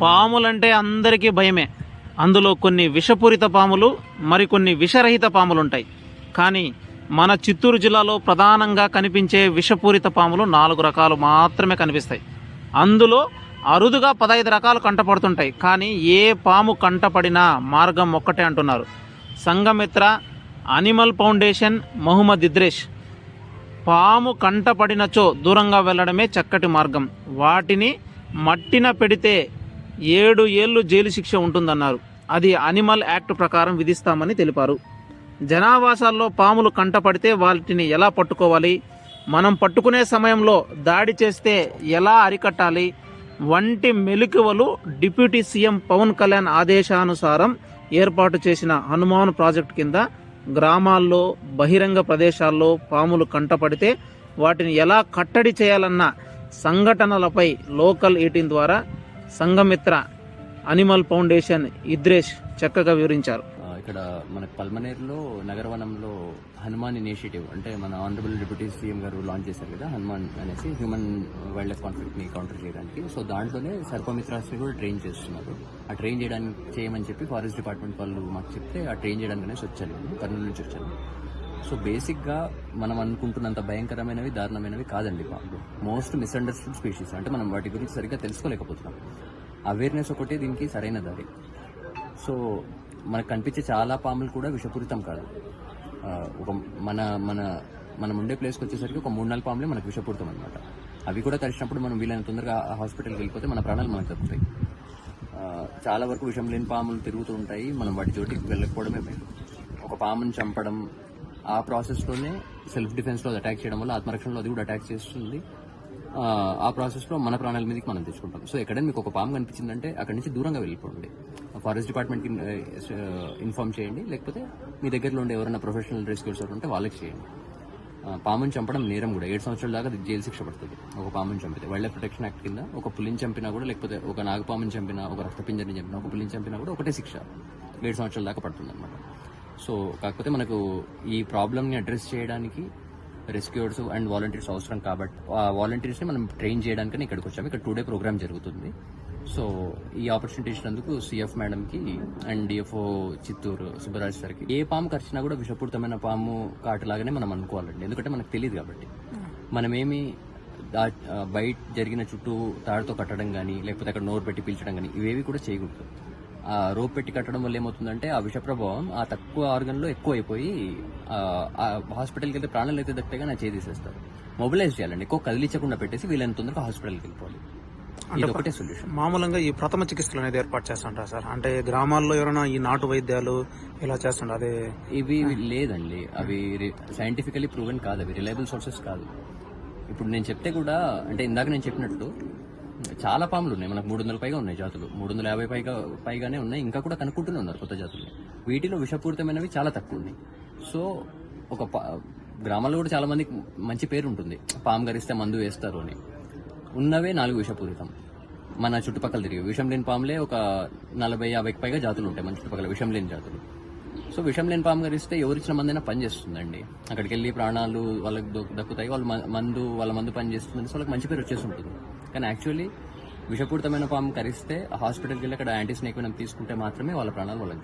పాములంటే అందరికీ భయమే. అందులో కొన్ని విషపూరిత పాములు మరికొన్ని విషరహిత పాములు ఉంటాయి కానీ మన చిత్తూరు జిల్లాలో ప్రధానంగా కనిపించే విషపూరిత పాములు నాలుగు రకాలు మాత్రమే కనిపిస్తాయి. అందులో అరుదుగా పదహైదు రకాలు కంటపడుతుంటాయి. కానీ ఏ పాము కంటపడినా మార్గం ఒక్కటే అంటున్నారు. Sanghamitra animal foundation Mohammed Idresh. పాము కంటపడినచో దూరంగా వెళ్ళడమే చక్కటి మార్గం. వాటిని మట్టిన పెడితే ఏడు ఏళ్ళు జైలు శిక్ష ఉంటుందన్నారు. అది అనిమల్ యాక్ట్ ప్రకారం విధిస్తామని తెలిపారు. జనావాసాల్లో పాములు కంటపడితే వాటిని ఎలా పట్టుకోవాలి? మనం పట్టుకునే సమయంలో దాడి చేస్తే ఎలా అరికట్టాలి? వంటి మెలకువలు డిప్యూటీ సీఎం పవన్ కళ్యాణ్ ఆదేశానుసారం ఏర్పాటు చేసిన హనుమాన్ ప్రాజెక్టు కింద గ్రామాల్లో బహిరంగ ప్రదేశాల్లో పాములు కంటపడితే వాటిని ఎలా కట్టడి చేయాలన్న సంఘటనలపై లోకల్ ఎయిటీన్ ద్వారా సంఘమిత్ర అనిమల్ ఫౌండేషన్ ఇద్రేష్ చక్కగా వివరించారు. ఇక్కడ మన పల్మనేర్లో నగరవనంలో హనుమాన్ ఇనిషియేటివ్ అంటే మన ఆనరబుల్ డిప్యూటీ సీఎం గారు లాంచ్ చేశారు కదా హనుమాన్ అనేసి హ్యూమన్ వైల్డ్ లైఫ్ కాన్ఫ్లిక్ట్ని కౌంటర్ చేయడానికి. సో దాంట్లోనే సర్పమిత్రాస్ని కూడా ట్రైన్ చేస్తున్నారు. ఆ ట్రైన్ చేయడానికి చేయమని చెప్పి ఫారెస్ట్ డిపార్ట్మెంట్ వాళ్ళు మాకు చెప్తే ఆ ట్రైన్ చేయడానికి అనేసి వచ్చాను కర్నూలు నుంచి వచ్చాను సో బేసిక్గా మనం అనుకుంటున్నంత భయంకరమైనవి దారుణమైనవి కాదండి మోస్ట్ మిస్అండర్స్టూడ్ స్పీషీస్ అంటే మనం వాటి గురించి సరిగ్గా తెలుసుకోలేకపోతున్నాం. అవేర్నెస్ ఒకటి దీనికి సరైన దారి. సో మనకు కనిపించే చాలా పాములు కూడా విషపూరితం కాదు. ఒక మన మన మనం ఉండే ప్లేస్కి వచ్చేసరికి ఒక మూడు నాలుగు పాములే మనకు విషపూరితం అనమాట అవి కూడా కలిసినప్పుడు మనం వీలైన తొందరగా హాస్పిటల్కి వెళ్ళిపోతే మన ప్రాణాలు మనకు తగ్గుతాయి చాలా వరకు విషం లేని పాములు తిరుగుతూ ఉంటాయి. మనం వాటి చోటికి వెళ్ళకపోవడమే మేలు. ఒక పాముని చంపడం ఆ ప్రాసెస్లోనే సెల్ఫ్ డిఫెన్స్లో అది అటాక్ చేయడం వల్ల ఆత్మరక్షణలో అది కూడా అటాక్ చేస్తుంది. ఆ, ప్రాసెస్లో మన ప్రాణాల మీదకి మనం తెచ్చుకుంటాం సో ఎక్కడైనా మీకు ఒక పాము కనిపించిందంటే అక్కడి నుంచి దూరంగా వెళ్ళిపోండి. ఫారెస్ట్ డిపార్ట్మెంట్కి ఇన్ఫార్మ్ చేయండి. లేకపోతే మీ దగ్గరలో ఉండే ఎవరైనా ప్రొఫెషనల్ రెస్క్యూర్స్ ఉంటే వాళ్ళకి చేయండి. పాముని చంపడం నేరం కూడా. ఏడు సంవత్సరాల దాకా జైలు శిక్ష పడుతుంది. ఒక పాముని చంపితే వైల్డ్ లైఫ్ ప్రొటెక్షన్ యాక్ట్ కింద ఒక పులిని చంపినా కూడా లేకపోతే ఒక నాగపాముని చంపినా ఒక రక్తపింజని చంపినా ఒక పులిని చంపినా కూడా ఒకటే శిక్ష. ఏడు సంవత్సరాల దాకా పడుతుంది అనమాట సో కాకపోతే మనకు ఈ ప్రాబ్లమ్ని అడ్రస్ చేయడానికి రెస్క్యూర్స్ అండ్ వాలంటీర్స్ అవసరం కాబట్టి ఆ వాలంటీర్స్ని మనం ట్రైన్ చేయడానికని ఇక్కడికి వచ్చాము. ఇక్కడ టూ డే ప్రోగ్రామ్ జరుగుతుంది. సో ఈ ఆపర్చునిటీ ఇచ్చినందుకు సిఎఫ్ మేడంకి అండ్ డిఎఫ్ఓ చిత్తూరు సుబ్బరాజ్ సార్కి ఏ పాము కరిచినా కూడా విషపూరితమైన పాము కాటులాగానే మనం అనుకోవాలండి. ఎందుకంటే మనకు తెలియదు కాబట్టి. మనమేమి దా- బయట జరిగిన చుట్టూ తాడుతో కట్టడం కానీ లేకపోతే అక్కడ నోరు పెట్టి పీల్చడం కానీ ఇవేవి కూడా చేయకూడదు. రోప్ పెట్టి కట్టడం వల్ల ఏమవుతుందంటే ఆ విష ప్రభావం ఆ తక్కువ ఆర్గన్లో ఎక్కువ అయిపోయి హాస్పిటల్కి వెళ్తే ప్రాణాలు అయితే దక్కితే నా చేసేస్తారు మొబిలైజ్ చేయాలండి. ఎక్కువ కదిలించకుండా పెట్టేసి వీలైన తొందరగా హాస్పిటల్కి వెళ్ళిపోవాలి. ఒకటే సొల్యూషన్ మామూలుగా ఈ ప్రథమ చికిత్సలు అనేది ఏర్పాటు చేస్తుంటారు సార్? అంటే గ్రామాల్లో ఎవరైనా ఈ నాటు వైద్యాలు ఇలా చేస్తుంటారు? అదే ఇవి లేదండి. అవి సైంటిఫికలీ ప్రూవెన్ కాదు. అవి రిలయబుల్ సోర్సెస్ కాదు. ఇప్పుడు నేను చెప్తే కూడా అంటే ఇందాక నేను చెప్పినట్టు చాలా పాములు ఉన్నాయి. మనకు మూడు వందల పైగా ఉన్నాయి జాతులు. మూడు వందల యాభై పైగా పైగానే ఉన్నాయి. ఇంకా కూడా కనుక్కుంటూనే ఉన్నారు కొత్త జాతులు. వీటిలో విషపూరితమైనవి చాలా తక్కువ ఉన్నాయి. సో ఒక పా- గ్రామాల్లో కూడా చాలా మందికి మంచి పేరు ఉంటుంది. పాము గరిస్తే మందు వేస్తారు అని. ఉన్నవే నాలుగు విషపూరితం. మన చుట్టుపక్కల తిరిగి విషం లేని పాములే ఒక నలభై యాభైకి పైగా జాతులు ఉంటాయి మన చుట్టుపక్కల విషం లేని జాతులు. సో విషం లేని పాము గరిస్తే ఎవరిచ్చిన మందైనా పని చేస్తుందండి. అక్కడికి వెళ్ళి ప్రాణాలు వాళ్ళకి దక్కుతాయి. వాళ్ళ మందు వాళ్ళ మందు పని చేస్తుంది సో వాళ్ళకి మంచి పేరు వచ్చేసి ఉంటుంది. కానీ యాక్చువల్లీ విషపూరితమైన పాము కరిస్తే హాస్పిటల్కి వెళ్ళి అక్కడ యాంటీ స్నేక్ మనం తీసుకుంటే మాత్రమే వాళ్ళ ప్రాణాలు వాళ్ళకి